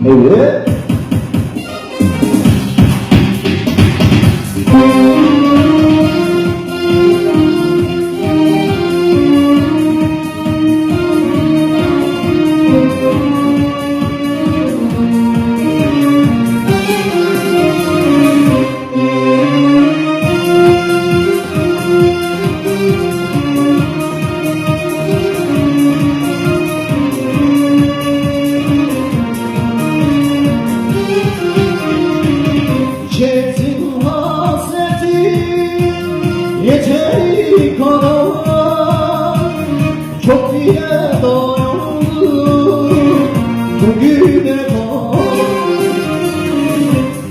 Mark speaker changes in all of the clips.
Speaker 1: 美女 kadar Çok diye dayandım bugüne kadar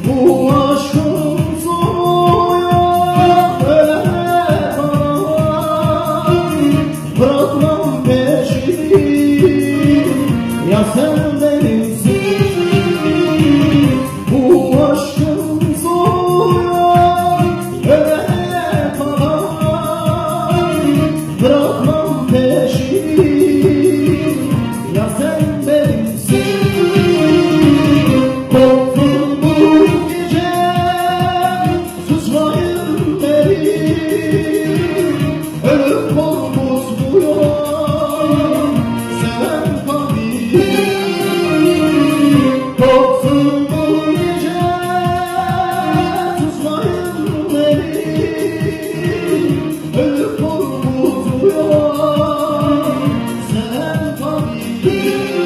Speaker 1: Bu aşkın sonuna ölene kadar Bırakmam peşini ya Bırakmam sen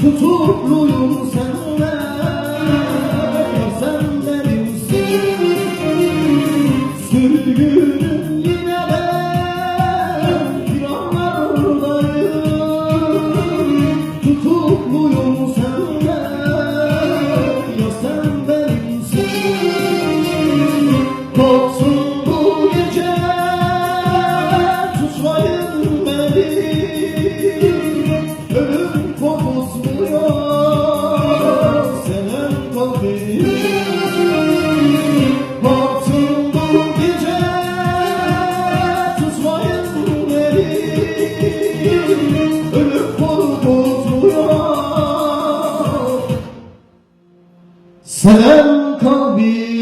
Speaker 1: Tutuklu சில